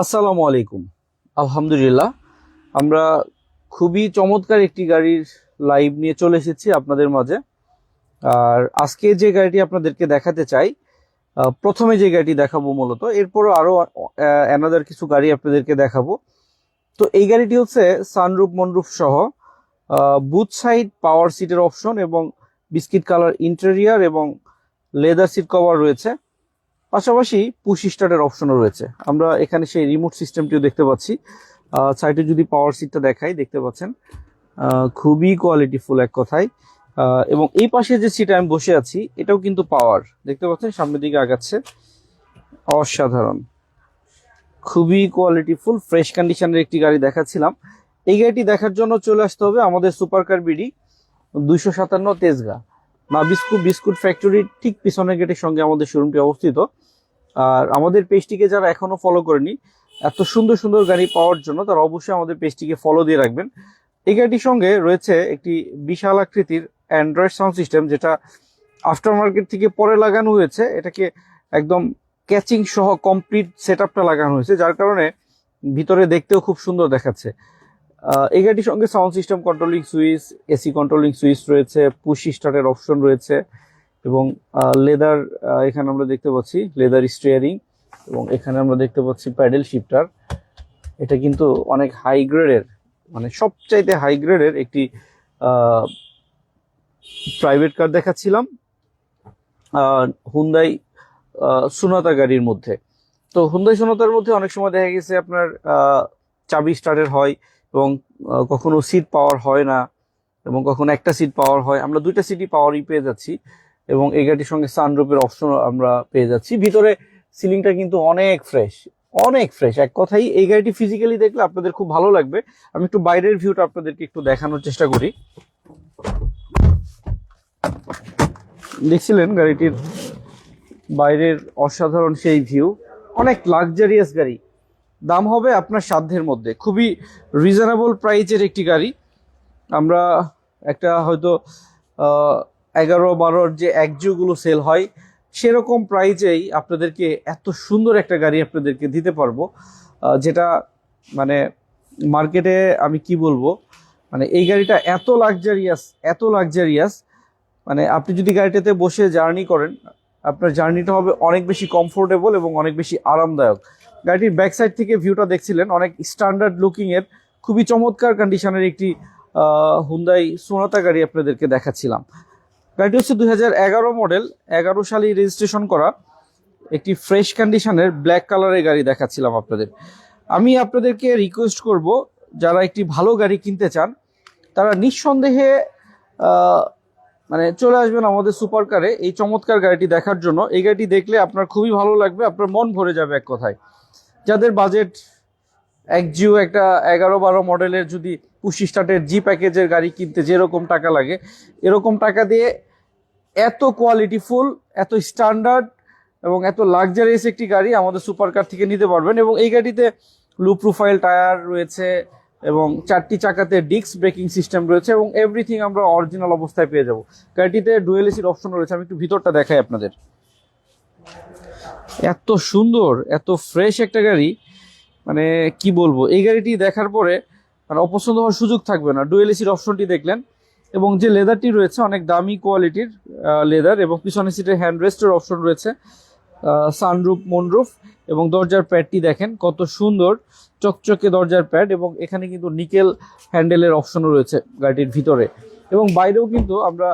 আসসালামু আলাইকুম। আলহামদুলিল্লাহ, আমরা খুবই চমৎকার একটি গাড়ির লাইভ নিয়ে চলে এসেছি আপনাদের মাঝে। আর আজকে যে গাড়িটি আপনাদেরকে দেখাতে চাই প্রথমে যে গাড়িটি দেখাবো মূলত, এরপরও আরও অ্যানাদার কিছু গাড়ি আপনাদেরকে দেখাবো। তো এই গাড়িটি হচ্ছে সানরুফ মনরুফ সহ বুথ সাইড পাওয়ার সিটের অপশন এবং বিস্কিট কালার ইন্টেরিয়ার এবং লেদার সিট কভার রয়েছে। পাশাপাশি পুশ স্টার্টের অপশনও রয়েছে। আমরা এখানে সেই রিমোট সিস্টেমটিও দেখতে পাচ্ছি। সাইডে যদি পাওয়ার সিটটা দেখাই, দেখতে পাচ্ছেন খুবই কোয়ালিটিফুল এক কথায়। এবং এই পাশে যে সিটে আমি বসে আছি, এটাও কিন্তু পাওয়ার দেখতে পাচ্ছেন, সামনের দিকে আগাচ্ছে। অসাধারণ। খুবই কোয়ালিটিফুল ফ্রেশ কন্ডিশনের একটি গাড়ি দেখাচ্ছিলাম। এই গাড়িটি দেখার জন্য চলে আসতে হবে আমাদের সুপার কার বিডি দুইশো সাতান্ন তেজগা। মা বিস্কুট বিস্কুট ফ্যাক্টরির ঠিক পিছনের গেটের সঙ্গে আমাদের শোরুমটি অবস্থিত। আর আমাদের পেজটিকে যারা এখনও ফলো করেনি, এত সুন্দর সুন্দর গাড়ি পাওয়ার জন্য তারা অবশ্যই আমাদের পেজটিকে ফলো দিয়ে রাখবেন। এই গাড়িটির সঙ্গে রয়েছে একটি বিশাল আকৃতির অ্যান্ড্রয়েড সাউন্ড সিস্টেম যেটা আফটার মার্কেট থেকে পরে লাগানো হয়েছে। এটাকে একদম ক্যাচিং সহ কমপ্লিট সেট লাগানো হয়েছে, যার কারণে ভিতরে দেখতেও খুব সুন্দর দেখাচ্ছে। এই গাড়িটির সঙ্গে sound system controlling switch AC controlling switch রয়েছে পুশ স্টার্টের অপশন রয়েছে এবং লেদার এখানে আমরা দেখতে পাচ্ছি লেদার স্টিয়ারিং এবং এখানে আমরা দেখতে পাচ্ছি প্যাডেল শিফটার এটা কিন্তু অনেক হাই গ্রেডের মানে সবচাইতে হাই গ্রেডের একটি প্রাইভেট কার দেখাচ্ছিলাম হুন্দাই সুনাতা গাড়ির মধ্যে। তো হুন্দাই সোনাতার মধ্যে অনেক সময় দেখা গেছে আপনার চাবি স্টার্টের হয় এবং কখনো সিট পাওয়ার হয় না এবং কখনো একটা সিট পাওয়ার হয়। আমরা দুইটা সিটই পাওয়ারই পেয়ে যাচ্ছি এবং এই গাড়িটির সঙ্গে সানরুপের অপশন আমরা পেয়ে যাচ্ছি। ভিতরে সিলিংটা কিন্তু অনেক ফ্রেশ অনেক ফ্রেশ এক কথাই এই গাড়িটি ফিজিক্যালি দেখলে আপনাদের খুব ভালো লাগবে। আমি একটু বাইরের ভিউটা আপনাদেরকে একটু দেখানোর চেষ্টা করি। দেখছিলেন গাড়িটির বাইরের অসাধারণ সেই ভিউ অনেক লাক্সারিয়াস গাড়ি। দাম হবে আপনার সাধ্যের মধ্যে। খুবই রিজনেবল প্রাইজের একটি গাড়ি। আমরা একটা হয়তো এগারো বারোর যে একজুগুলো সেল হয়, সেরকম প্রাইজেই আপনাদেরকে এত সুন্দর একটা গাড়ি আপনাদেরকে দিতে পারব। যেটা মানে মার্কেটে আমি কি বলব? মানে এই গাড়িটা এত লাক্সারিয়াস এত লাক্সারিয়াস মানে আপনি যদি গাড়িটাতে বসে জার্নি করেন, আপনার জার্নিটা হবে অনেক বেশি কমফোর্টেবল এবং অনেক বেশি আরামদায়ক। গাড়িটির ব্যাক সাইড থেকে ভিউটা দেখছিলেন। অনেক স্ট্যান্ডার্ড লুকিং এর, খুবই চমৎকার কন্ডিশনের একটি হুন্দাই সোনাতা গাড়ি আপনাদেরকে দেখাচ্ছিলাম। গাড়িটি হচ্ছে দু হাজার এগারো মডেল এগারো সালে রেজিস্ট্রেশন করা। একটি ফ্রেশ কন্ডিশনের ব্ল্যাক কালারের গাড়ি দেখাচ্ছিলাম আপনাদের। আমি আপনাদেরকে রিকোয়েস্ট করব, যারা একটি ভালো গাড়ি কিনতে চান, তারা নিঃসন্দেহে মানে চলে আসবেন আমাদের সুপার কারে এই চমৎকার গাড়িটি দেখার জন্য। এই গাড়িটি দেখলে আপনার খুবই ভালো লাগবে, আপনার মন ভরে যাবে এক কথায়। যাদের বাজেট এক জিও, একটা এগারো বারো মডেলের যদি পুশি স্টার্টের জি প্যাকেজের গাড়ি কিনতে যেরকম টাকা লাগে, এরকম টাকা দিয়ে এত কোয়ালিটিফুল এত স্ট্যান্ডার্ড এবং এত লাক্সারিয়াস একটি গাড়ি আমাদের সুপার কার থেকে নিতে পারবেন এবং এই গাড়িতে লো প্রোফাইল টায়ার রয়েছে এবং চারটি চাকাতে ডিস্ক ব্রেকিং সিস্টেম রয়েছে এবং এভরিথিং আমরা অরিজিনাল অবস্থায় পেয়ে যাব। গাড়িটিতে ডুয়েল এসির অপশন রয়েছে, আমি একটু ভিতরটা দেখাই আপনাদের। এত সুন্দর, এত ফ্রেশ একটা গাড়ি। মানে কি বলব, এই গাড়িটি দেখার পরে মানে অপছন্দ হওয়ার সুযোগ থাকবে না। ডুয়েল এসির অপশনটি দেখলেন। এবং যে লেদারটি রয়েছে, অনেক দামি কোয়ালিটির লেদার এবং পিছনে সিটের হ্যান্ড রেস্টের অপশন রয়েছে সানরুফ মনরুফ এবং দরজার প্যাডটি দেখেন, কত সুন্দর, চকচকে দরজার প্যাড এবং এখানে কিন্তু নিকেল হ্যান্ডেলের অপশনও রয়েছে গাড়িটির ভিতরে। এবং বাইরেও কিন্তু আমরা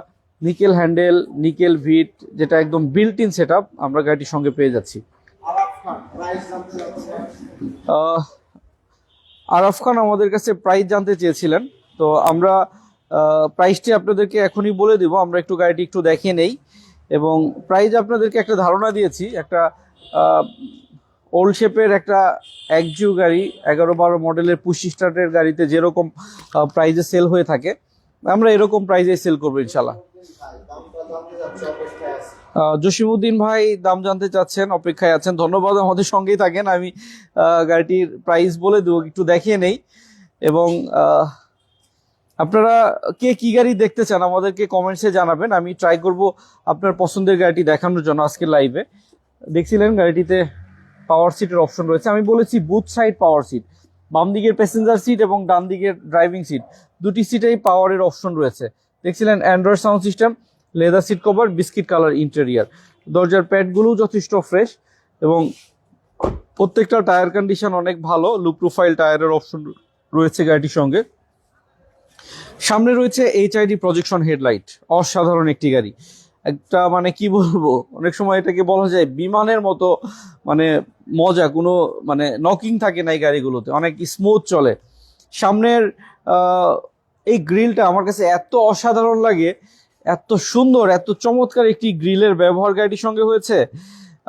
নিকেল হ্যান্ডেল, নিকেল ভিট, যেটা একদম বিল্ট ইন সেট আমরা গাড়িটির সঙ্গে পেয়ে যাচ্ছি। আরাফ খান আমাদের কাছে প্রাইস জানতে চেয়েছিলেন, তো আমরা প্রাইসটি আপনাদেরকে এখনই বলে দিব, আমরা একটু গাড়িটি একটু দেখিয়ে নেই। এবং প্রাইস আপনাদেরকে একটা ধারণা দিয়েছি, একটা ওল্ড শেপের একটা একজিউ গাড়ি এগারো বারো মডেলের পুশি স্টার্টের গাড়িতে যেরকম প্রাইজে সেল হয়ে থাকে, আমরা এরকম প্রাইজে সেল করব ইনশাল্লাহ আহ, জসিমউদ্দিন ভাই দাম জানতে চাচ্ছেন অপেক্ষায় আছেন। ধন্যবাদ আমাদের সঙ্গেই থাকেন। আমি গাড়িটির প্রাইস বলে দেবো একটু দেখিয়ে নেই। এবং আপনারা কে কি গাড়ি দেখতে চান আমাদেরকে কমেন্টসে জানাবেন। আমি ট্রাই করব আপনার পছন্দের গাড়িটি দেখানোর জন্য আজকের লাইভে দেখছিলেন গাড়িটিতে পাওয়ার সিটের অপশন রয়েছে। আমি বলেছি বুথ সাইড পাওয়ার সিট বাম দিকের প্যাসেঞ্জার সিট এবং ডান দিকের ড্রাইভিং সিট দুটি সিটেই পাওয়ারের অপশন রয়েছে। দেখছিলেন android sound system leather seat cover biscuit colour interior দরজার প্যাডগুলোও যথেষ্ট ফ্রেশ এবং প্রত্যেকটা টায়ার কন্ডিশন অনেক ভালো লো প্রোফাইল টায়ারের অপশন রয়েছে গাড়িটির সঙ্গে। সামনে রয়েছে এইচআইডি প্রজেকশন হেডলাইট অসাধারণ একটি গাড়ি। একটা মানে কি বলব, অনেক সময় এটাকে বলা যায় বিমানের মতো মানে মজা, কোনো মানে নকিং থাকে না এই গাড়িগুলোতে, অনেক স্মুথ চলে। সামনের এই গ্রিলটা আমার কাছে এত অসাধারণ লাগে, এত সুন্দর, এত চমৎকার একটি গ্রিলের ব্যবহার গাড়িটির সঙ্গে হয়েছে।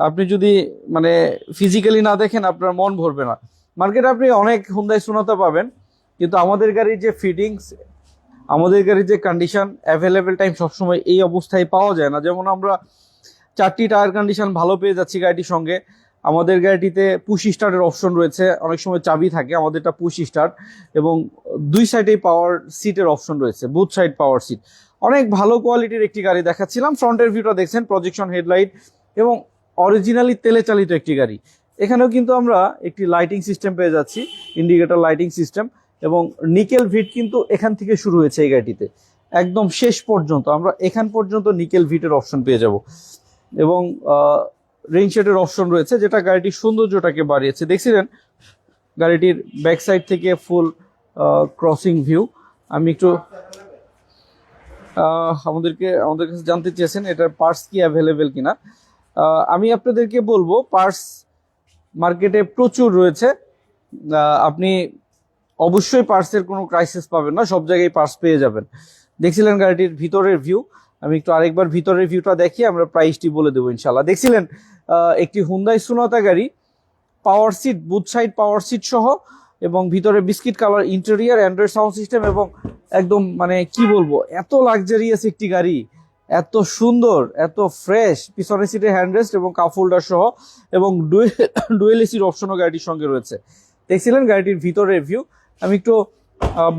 আপনি যদি মানে ফিজিক্যালি না দেখেন আপনার মন ভরবে না। মার্কেটে আপনি অনেক হুন্দাই শোনাতে পাবেন, কিন্তু আমাদের গাড়ির যে ফিটিংস আমাদের গাড়ির যে কন্ডিশন অ্যাভেলেবেল টাইম সবসময় এই অবস্থায় পাওয়া যায় না। যেমন আমরা চারটি টায়ার কন্ডিশন ভালো পেয়ে যাচ্ছি গাড়িটির সঙ্গে। আমাদের গাড়িটিতে পুশ স্টার্টের অপশন রয়েছে। অনেক সময় চাবি থাকে, আমাদেরটা পুশ স্টার্ট এবং দুই সাইডেই পাওয়ার সিটের অপশন রয়েছে বুথ সাইড পাওয়ার সিট অনেক ভালো কোয়ালিটির একটি গাড়ি দেখাচ্ছিলাম। ফ্রন্টের ভিউটা দেখছেন প্রজেকশন হেডলাইট এবং অরিজিনালি তেলে চালিত একটি গাড়ি। এখানেও কিন্তু আমরা একটি লাইটিং সিস্টেম পেয়ে যাচ্ছি ইন্ডিকেটর লাইটিং সিস্টেম এবং নিকেল ভিট কিন্তু এখান থেকে শুরু হয়েছে এই গাড়িটিতে। একদম শেষ পর্যন্ত, আমরা এখান পর্যন্ত নিকেল ভিটের অপশন পেয়ে যাব। এবং রেইন শেডের অপশন রয়েছে, যেটা গাড়িটির সৌন্দর্যটাকে বাড়িয়েছে। দেখছিলেন গাড়িটির ব্যাক সাইড থেকে ফুল ক্রসিং ভিউ আমি একটু আমাদেরকে, আমাদের কাছে জানতে চেয়েছেন, এটার পার্টস কি অ্যাভেলেবেল কিনা। আমি আপনাদেরকে বলব পার্টস মার্কেটে প্রচুর রয়েছে। আপনি অবশ্যই পার্টসের কোনো ক্রাইসিস পাবেন না, সব জায়গায় পার্টস পেয়ে যাবেন। দেখছিলেন গাড়িটির ভিতরের ভিউ আমি একটু আরেকবার ভিতরের ভিউটা দেখি, আমরা প্রাইসটি বলে দেবো ইনশাল্লাহ দেখছিলেন একটি হুন্দাই সুনাতা গাড়ি power seat both side power seat সহ, এবং ভিতরে biscuit colour interior android sound system এবং একদম মানে কি বলব, এত লাক্সারিয়াস একটি গাড়ি, এত সুন্দর, এত ফ্রেশ পিছনের সিটে হ্যান্ডরেস্ট এবং কাপ হোল্ডার সহ, এবং ডুয়েল এসির অপশনও গাড়িটির সঙ্গে রয়েছে। দেখছিলেন গাড়িটির ভিতরের ভিউ আমি একটু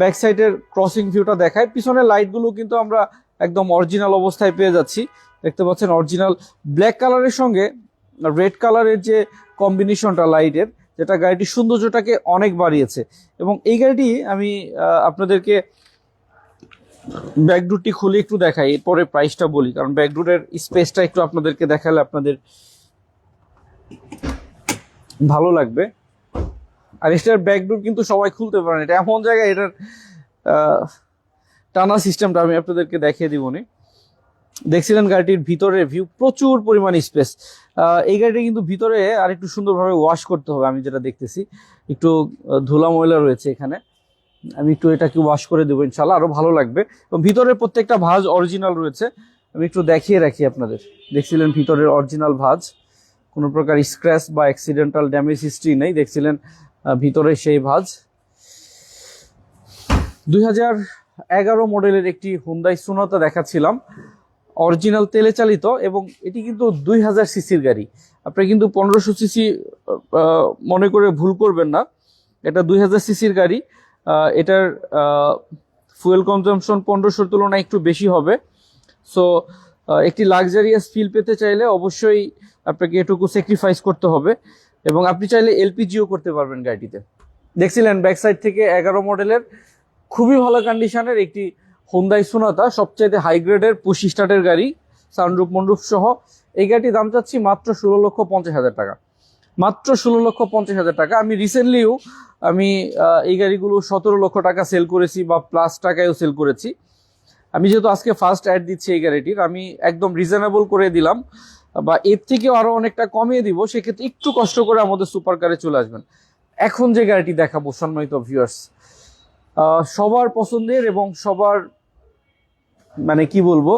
ব্যাক সাইডের ক্রসিং ভিউটা দেখাই। পিছনের লাইটগুলো কিন্তু আমরা একদম অরিজিনাল অবস্থায় পেয়ে যাচ্ছি। দেখতে পাচ্ছেন অরিজিনাল ব্ল্যাক কালারের সঙ্গে রেড কালারের যে কম্বিনেশনটা লাইটের যেটা গাড়িটির সৌন্দর্যটাকে অনেক বাড়িয়েছে। এবং এই গাড়িটি আমি আপনাদেরকে ব্যাকডুটটি খুলে একটু দেখাই, এরপরে প্রাইসটা বলি। কারণ ব্যাকডুটের স্পেসটা একটু আপনাদেরকে দেখালে আপনাদের ভালো লাগবে। আর এটার ব্যাকডোর কিন্তু সবাই খুলতে পারে না। এটা এমন জায়গায় এটার টানা সিস্টেমটা আমি আপনাদেরকে দেখিয়ে দিবনি দেখছিলেন গাড়িটির ভিতরের ভিউ প্রচুর পরিমাণ স্পেস এই গাড়িটা কিন্তু ভিতরে আর একটু সুন্দরভাবে ওয়াশ করতে হবে, আমি যেটা দেখতেছি। একটু ধুলা ময়লা রয়েছে এখানে। আমি একটু এটাকে ওয়াশ করে দেবো ইনশাল্লাহ আরও ভালো লাগবে। এবং ভিতরের প্রত্যেকটা ভাঁজ অরিজিনাল রয়েছে। আমি একটু দেখিয়ে রাখি আপনাদের। দেখছিলেন ভিতরের অরিজিনাল ভাঁজ? কোনো প্রকার স্ক্র্যাচ বা অ্যাক্সিডেন্টাল ড্যামেজ হিস্ট্রি নেই। দেখছিলেন ভিতরে সেই ভাঁজ। দুই এগারো মডেলের একটি হুন্দাই সোনাতা দেখাচ্ছিলাম। অরিজিনাল তেলে চালিত এবং এটি কিন্তু দুই হাজার সিসির গাড়ি। আপনি কিন্তু পনেরোশো সিসি মনে করে ভুল করবেন না। এটা দুই হাজার সিসির গাড়ি। এটার ফুয়েল কনজামশন পনেরোশোর তুলনায় একটু বেশি হবে। সো একটি লাক্সারিয়াস ফিল পেতে চাইলে অবশ্যই আপনাকে এটুকু স্যাক্রিফাইস করতে হবে এবং আপনি চাইলে এলপিজিও করতে পারবেন গাড়িটিতে। দেখছিলেন ব্যাক সাইড থেকে এগারো মডেলের খুবই ভালো কন্ডিশনের একটি হোন্দাই সোনাতা সবচাইতে হাই গ্রেডের পুশ স্টার্টের গাড়ি সানরুফ মন্ডুপ সহ। এই গাড়িটির দাম চাচ্ছি মাত্র ষোলো লক্ষ পঞ্চাশ হাজার টাকা। মাত্র ষোলো লক্ষ পঞ্চাশ হাজার টাকা। আমি রিসেন্টলিও আমি এই গাড়িগুলো সতেরো লক্ষ টাকা সেল করেছি বা প্লাস টাকায়ও সেল করেছি। আমি যেহেতু আজকে ফার্স্ট অ্যাড দিচ্ছি এই গাড়িটির, আমি একদম রিজনেবল করে দিলাম। বা এর থেকেও আরও অনেকটা কমিয়ে দিব, সেক্ষেত্রে একটু কষ্ট করে আমাদের সুপার কারে চলে আসবেন। এখন যে গাড়িটি দেখাবো সম্মানিত ভিউয়ার্স সবার পছন্দের এবং সবার মানে কি বলব,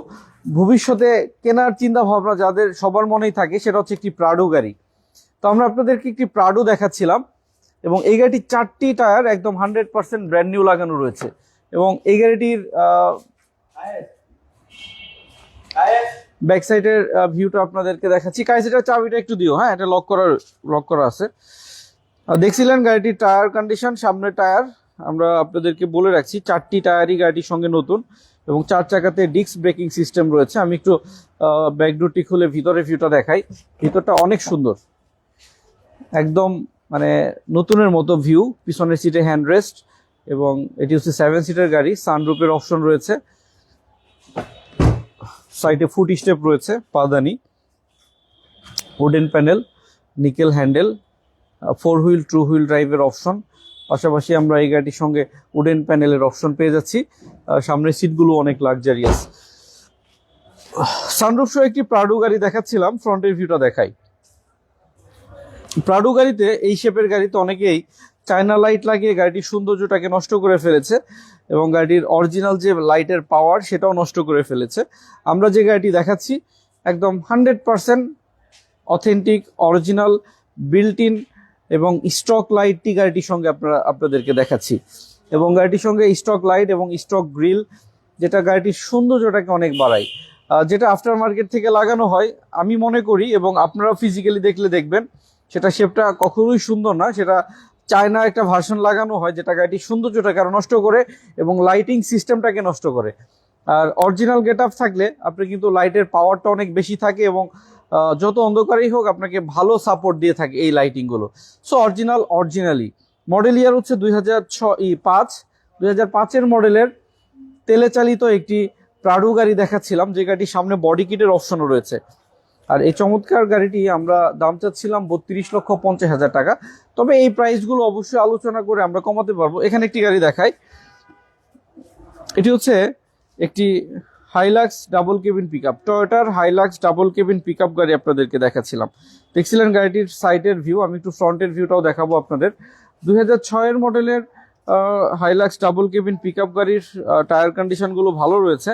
ভবিষ্যতে কেনার চিন্তা ভাবনা যাদের সবার মনেই থাকে, সেটা হচ্ছে একটি প্রাডো গাড়ি। তো আমরা আপনাদেরকে একটি প্রাডো দেখাচ্ছিলাম এবং এই গাড়িটির চারটি টায়ার একদম হান্ড্রেড পার্সেন্ট ব্র্যান্ড নিউ লাগানো রয়েছে এবং এই গাড়িটির ব্যাক সাইডের ভিউটা আপনাদেরকে দেখাচ্ছি। কাইসেটার চাবিটা একটু দিও হ্যাঁ এটা লক করার লক করা আছে। দেখছিলেন গাড়িটির টায়ার কন্ডিশন সামনের টায়ার আমরা আপনাদেরকে বলে রাখছি, চারটি টায়ারই গাড়িটির সঙ্গে নতুন এবং চার চাকাতে ডিস্ক ব্রেকিং সিস্টেম রয়েছে। আমি একটু ব্যাকডোরটি খুলে ভিতরে ভিউটা দেখাই। ভিতরটা অনেক সুন্দর। একদম মানে নতুনের মতো ভিউ পিছনের সিটে হ্যান্ড রেস্ট এবং এটি হচ্ছে সেভেন সিটার গাড়ি। সানরুপের অপশন রয়েছে। সাইডে ফুট স্টেপ রয়েছে, পাদানি। Wooden panel nickel handle four wheel two wheel ড্রাইভের অপশন পাশাপাশি আমরা এই গাড়িটির সঙ্গে উডেন প্যানেলের অপশন পেয়ে যাচ্ছি। সামনের সিটগুলো অনেক লাক্সারিয়াস সানরুফ সহ একটি প্রাডু গাড়ি দেখাচ্ছিলাম ফ্রন্টের ভিউটা দেখাই। প্রাডু গাড়িতে এই শেপের গাড়িতে অনেকেই চায়না লাইট লাগিয়ে গাড়িটির সৌন্দর্যটাকে নষ্ট করে ফেলেছে এবং গাড়িটির অরিজিনাল যে লাইটের পাওয়ার সেটাও নষ্ট করে ফেলেছে। আমরা যে গাড়িটি দেখাচ্ছি, একদম hundred percent authentic original built in এবং স্টক লাইটটি গাড়িটির সঙ্গে আপনারা, আপনাদেরকে দেখাচ্ছি। এবং গাড়িটির সঙ্গে স্টক লাইট এবং স্টক গ্রিল যেটা গাড়িটির সৌন্দর্যটাকে অনেক বাড়ায়। যেটা আফটার মার্কেট থেকে লাগানো হয়, আমি মনে করি এবং আপনারা ফিজিক্যালি দেখলে দেখবেন, সেটা শেপটা কখনোই সুন্দর না। সেটা চায়না একটা ভার্সন লাগানো হয়, যেটা গাড়িটির সৌন্দর্যটাকে আরও নষ্ট করে এবং লাইটিং সিস্টেমটাকে নষ্ট করে। আর অরিজিনাল গেট আপ থাকলে, আপনি কিন্তু লাইটের পাওয়ারটা অনেক বেশি থাকে এবং যত অন্ধকারই হোক আপনাকে ভালো সাপোর্ট দিয়ে থাকে এই লাইটিংগুলো so original originally model year হচ্ছে দুই হাজার ছয়, পাঁচ। দুই হাজার পাঁচের মডেলের তেলে চালিত একটি প্রাডু গাড়ি দেখাচ্ছিলাম, যে গাড়িটির সামনে বডি কিটের অপশনও রয়েছে। আর এই চমৎকার গাড়িটি আমরা দাম চাচ্ছিলাম বত্রিশ লক্ষ পঞ্চাশ হাজার টাকা। তবে এই প্রাইসগুলো অবশ্যই আলোচনা করে আমরা কমাতে পারব। এখানে একটি গাড়ি দেখাই। এটি হচ্ছে একটি Hilux double cabin pick up টয়োটার Hilux double cabin pick up গাড়ি আপনাদেরকে দেখাচ্ছিলাম। দেখছিলেন গাড়িটির সাইডের ভিউ আমি একটু ফ্রন্টের ভিউটাও দেখাবো আপনাদের। দুই হাজার মডেলের Hilux double cabin pick up গাড়ির টায়ার কন্ডিশনগুলো ভালো রয়েছে।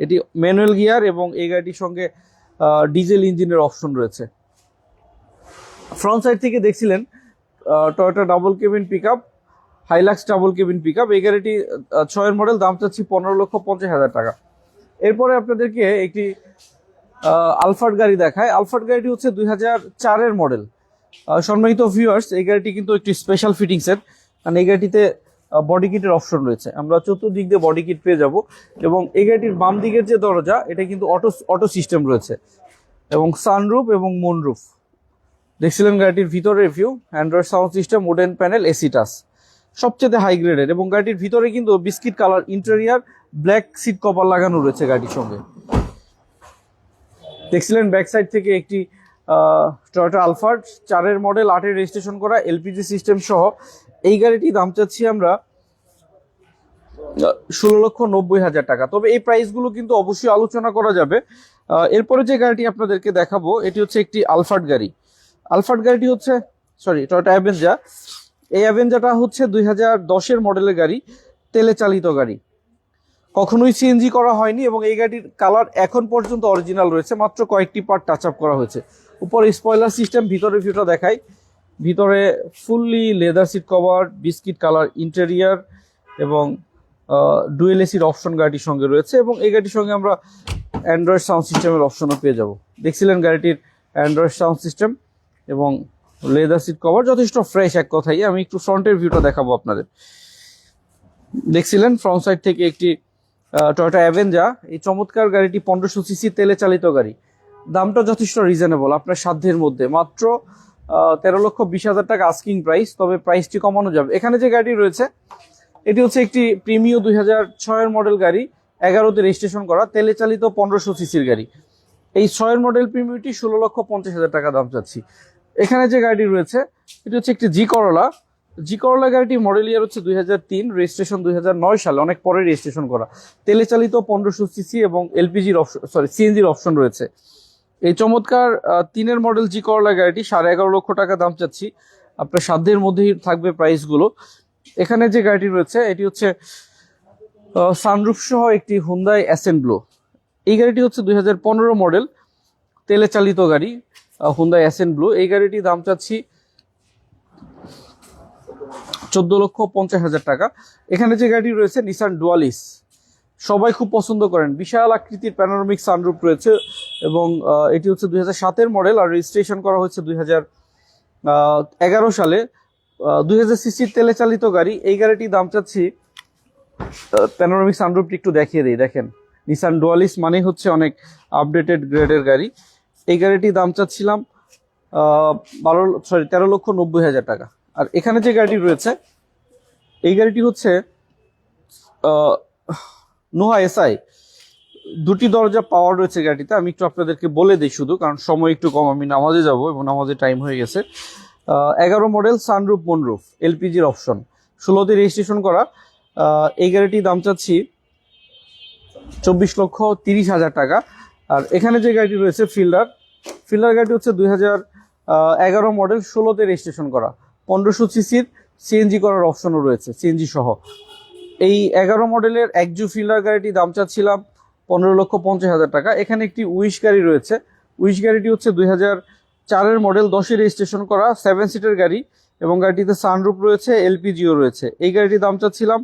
এটি ম্যানুয়াল গিয়ার এবং এই গাড়িটির সঙ্গে ডিজেল ইঞ্জিনের অপশন রয়েছে। ফ্রন্ট সাইড থেকে দেখছিলেন Toyota double cabin pick up Hilux double cabin pick up এই গাড়িটি ছয়ের মডেল দাম চাচ্ছি পনেরো লক্ষ পঞ্চাশ হাজার টাকা। এরপরে আপনাদেরকে একটি আলফার্ড গাড়ি দেখায়। আলফার্ড গাড়িটি হচ্ছে দুই হাজার চারের মডেল। সম্মানিত ভিউয়ার্স এই গাড়িটি কিন্তু একটি স্পেশাল ফিটিংসের কারণ এই গাড়িটিতে বডি কিটের অপশন রয়েছে। আমরা চতুর্দিক দিয়ে বডি কিট পেয়ে যাব। এবং এই গাড়িটির বাম দিকের যে দরজা, এটা কিন্তু অটো অটো সিস্টেম রয়েছে। এবং সানরুফ এবং মুনরুফ দেখছিলেন গাড়িটির ভিতরের view android sound system wooden panel AC touch সবচেয়ে হাই গ্রেডের এবং গাড়িটির ভিতরে কিন্তু biscuit colour interior black seat cover লাগানো রয়েছে গাড়ির সঙ্গে। দেখছিলেন ব্যাক সাইড থেকে একটি টয়োটা আলফার্ড চারের মডেল আটের রেজিস্ট্রেশন করা এলপিজি সিস্টেম সহ এই গাড়িটি দাম চাচ্ছি আমরা ষোলো লক্ষ নব্বই হাজার টাকা। তবে এই প্রাইসগুলো কিন্তু অবশ্যই আলোচনা করা যাবে। এরপরে যে গাড়িটি আপনাদেরকে দেখাবো, এটি হচ্ছে একটি আলফার্ড গাড়ি। আলফার্ড গাড়িটি হচ্ছে সরি টয়োটা অ্যাভেঞ্জা এই অ্যাভেঞ্জাটা হচ্ছে দুই হাজার দশের মডেলের গাড়ি, তেলে চালিত গাড়ি। কখনোই সিএনজি করা হয়নি এবং এই গাড়ির কালার এখন পর্যন্ত অরিজিনাল রয়েছে, মাত্র কয়েকটি পার্ট টাচ আপ করা হয়েছে। উপরে স্পয়লার সিস্টেম ভিতরে ভিউটা দেখাই। ভিতরে fully leather seat cover biscuit colour interior এবং ডুয়েল এসির অপশন গাড়িটির সঙ্গে রয়েছে এবং এই গাড়িটির সঙ্গে আমরা অ্যান্ড্রয়েড সাউন্ড সিস্টেমের অপশনও পেয়ে যাব। দেখছিলেন গাড়িটির অ্যান্ড্রয়েড সাউন্ড সিস্টেম এবং লেদার সিট কভার যথেষ্ট ফ্রেশ এক কথাই। আমি একটু ফ্রন্টের ভিউটা দেখাবো আপনাদের। দেখছিলেন ফ্রন্ট সাইড থেকে একটি টয়োটা অ্যাভেঞ্জা এই চমৎকার গাড়িটি পনেরোশো সিসি তেলে চালিত গাড়ি। দামটা যথেষ্ট রিজনেবল আপনার সাধ্যের মধ্যে। মাত্র তেরো লক্ষ বিশ হাজার টাকা আস্কিং প্রাইস তবে প্রাইসটি কমানো যাবে। এখানে যে গাড়ি রয়েছে, এটি হচ্ছে একটি প্রিমিও দুই হাজার ছয়ের মডেল গাড়ি, এগারোতে রেজিস্ট্রেশন করা, তেলে চালিত পনেরোশো সিসির গাড়ি। এই ছয়ের মডেল প্রিমিওটি ষোলো লক্ষ পঞ্চাশ হাজার টাকা দাম চাচ্ছি। এখানে যে গাড়িটি রয়েছে, এটি হচ্ছে একটি জি করলা জি করলা গাড়িটি মডেল ইয়ার হচ্ছে দুই হাজার তিন রেজিস্ট্রেশন দুই হাজার নয় সালে, অনেক পরে রেজিস্ট্রেশন করা। তেলে চালিত পনেরোশো সিসি এবং এলপিজির অপশন সরি সিএনজির অপশন রয়েছে। এই চমৎকার তিনের মডেল জি করলা গাড়িটি সাড়ে এগারো লক্ষ টাকা দাম চাচ্ছি। আপনার সাধ্যের মধ্যেই থাকবে প্রাইসগুলো এখানে যে গাড়িটি রয়েছে, এটি হচ্ছে সানরুফ সহ একটি হুন্দাই অ্যাসেন্ট এই গাড়িটি হচ্ছে দুই হাজার পনেরো মডেল তেলে চালিত গাড়ি হুন্দাই ব্লু এই গাড়িটি দাম চাচ্ছি চোদ্দ লক্ষ পঞ্চাশ হাজার টাকা। এখানে যে গাড়ি রয়েছে নিসান ডুয়ালিস সবাই খুব পছন্দ করেন। বিশাল আকৃতির প্যানোরামিক সানরুফ রয়েছে এবং এটি হচ্ছে দুই হাজার মডেল আর রেজিস্ট্রেশন করা হয়েছে দুই এগারো সালে। দুই হাজার সিসির তেলে চালিত গাড়ি। এই গাড়িটির দাম চাচ্ছি প্যানোরামিক সানরুফটি একটু দেখিয়ে দিই। দেখেন নিসান ডুয়ালিস মানেই হচ্ছে অনেক আপডেটেড গ্রেডের গাড়ি। এই গাড়িটির দাম চাচ্ছিলাম বারো সরি তেরো লক্ষ নব্বই হাজার টাকা। আর এখানে যে গাড়িটি রয়েছে, এই গাড়িটি হচ্ছে নোহা এসআই। দুটি দরজা পাওয়ার রয়েছে গাড়িতে। আমি একটু আপনাদেরকে বলে দিই শুধু, কারণ সময় একটু কম, আমি নামাজে যাব এবং নামাজে টাইম হয়ে গেছে। এগারো মডেল সানরুফ মনরুফ এলপিজির অপশন ষোলোতে রেজিস্ট্রেশন করা। এই গাড়িটির দাম চাচ্ছি চব্বিশ লক্ষ তিরিশ হাজার টাকা। আর এখানে যে গাড়িটি রয়েছে, ফিল্ডার ফিল্ডার গাড়িটি হচ্ছে দুই হাজার এগারো মডেল ষোলোতে রেজিস্ট্রেশন করা। পনেরোশো সিসির সিএনজি করার অপশনও রয়েছে সিএনজি সহ। এই এগারো মডেলের একজু ফিল্ডার গাড়িটি দাম চাচ্ছিলাম পনেরো লক্ষ পঞ্চাশ হাজার টাকা। এখানে একটি উইশ গাড়ি রয়েছে। উইশ গাড়িটি হচ্ছে দুই হাজার চারের মডেল দশে রেজিস্ট্রেশন করা সেভেন সিটের গাড়ি এবং গাড়িটিতে সানরুপ রয়েছে এলপিজিও রয়েছে। এই গাড়িটির দাম চাচ্ছিলাম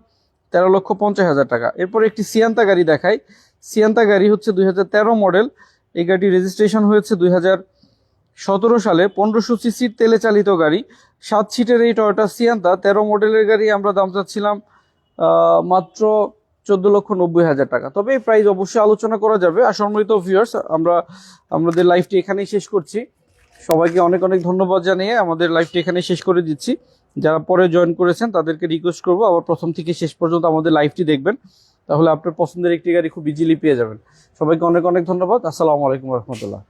তেরো লক্ষ পঞ্চাশ হাজার টাকা। এরপর একটি সিয়ান্তা গাড়ি দেখাই। সিয়ান্তা গাড়ি হচ্ছে দুই হাজার তেরো মডেল এই গাড়িটি রেজিস্ট্রেশন হয়েছে দুই হাজার সতেরো সালে পনেরোশো সিসির তেলে চালিত গাড়ি, সাত সিটের এই টয়োটা সিয়ান্তা তেরো মডেলের গাড়ি আমরা দাম চাচ্ছিলাম মাত্র চোদ্দ লক্ষ নব্বই হাজার টাকা। তবে এই প্রাইস অবশ্যই আলোচনা করা যাবে। আর সম্মানিত ভিউয়ার্স আমরা, আমাদের লাইফটি এখানেই শেষ করছি। সবাইকে অনেক অনেক ধন্যবাদ জানিয়ে আমাদের লাইফটি এখানেই শেষ করে দিচ্ছি। যারা পরে জয়েন করেছেন, তাদেরকে রিকোয়েস্ট করব, আবার প্রথম থেকে শেষ পর্যন্ত আমাদের লাইফটি দেখবেন। তাহলে আপনার পছন্দের একটি গাড়ি খুব ইজিলি পেয়ে যাবেন। সবাইকে অনেক অনেক ধন্যবাদ। আসসালামু আলাইকুম রহমতুল্লাহ।